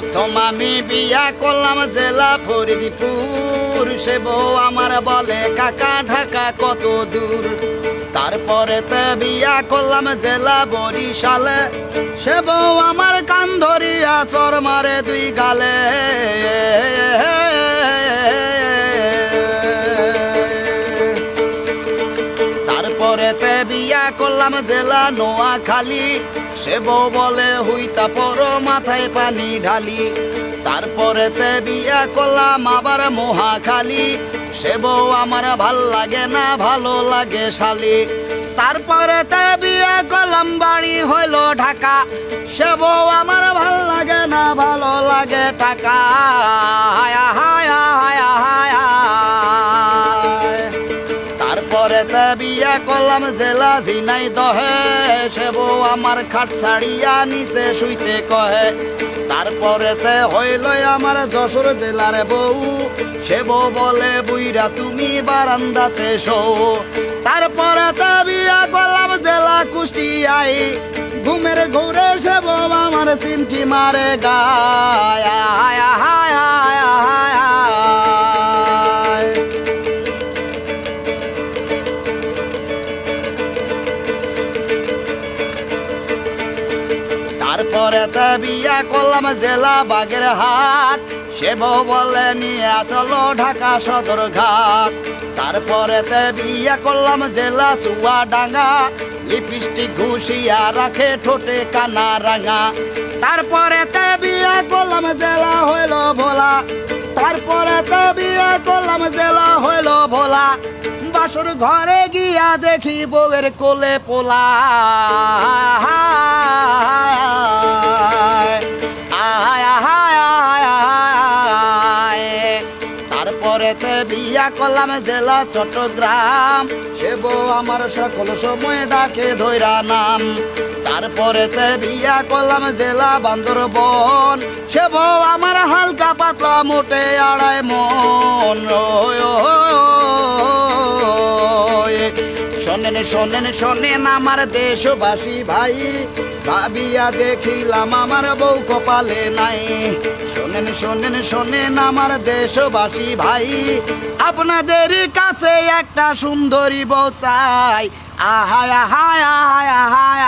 প্রথম আমি বিয়া করলাম জেলা ফরিদপুর। সে বউ আমার বলে, কাকা, ঢাকা কত দূর? তারপরে তে বিয়া করলাম জেলা বরিশালে। সে বউ আমার কান ধরিয়া চর মারে দুই গালে। বিয়া করলাম জেলা নোয়াখালী। সে বউ বলে হুইতা পর মাথায় পানি ঢালি। তারপরে তে বিয়া করলাম আবার মহাখালী। সে বউ, আমার ভালো লাগে না, ভালো লাগে শালি। তারপরে তে বিয়া করলাম, বাড়ি হইল ঢাকা। সে বউ, আমার ভালো লাগে না, ভালো লাগে টাকা। তারপরে তে বিয়া করলাম জেলা জিনাই দহে। সে বউ আমার খাট ছাড়িয়া নিচে শুইতে কহে। তারপরে তে হইল আমার যশোর জেলার বউ। সে বউ বলে বুইরা তুমি বারান্দাতে শো তারপরে তে বিয়া করলাম জেলা কুষ্টিয়াই ঘুমের ঘুরে সে বউ আমার সিমটি মারে গায়। হায় হায় তারপরে তে বিয়া করলাম জেলা বাগের হাট। সে বউ বলে, নিয়ে চলো ঢাকা সদর ঘাট। তারপরে তে বিয়া করলাম জেলা চুয়া ডাঙ্গা লিপস্টিক ঘুষিয়া রাখে ঠোঁটে কানা রাঙা। তারপরে তে বিয়া করলাম জেলা হইল ভোলা। তারপরে তে বিয়া করলাম জেলা হইল ভোলা। বাসর ঘরে গিয়া দেখি বউয়ের কোলে পোলা। বিয়া করলাম জেলা চট্টগ্রাম। সে বউ আমার সকল সময় ডাকে ধৈরা নাম। তারপরে তে বিয়া করলাম জেলা বান্দরবন। সে বউ আমার হালকা পাতলা মোটে আড়াই মন। শোনেন শোনেন শোনেন আমার দেশবাসী ভাই। ভাবিয়া দেখিলাম আমার বউ কপালে নাই। শোনেন শোনেন শোনেন আমার দেশবাসী ভাই। আপনাদের কাছে একটা সুন্দরী বউ চাই। আহায় আহায় আহায় আহায়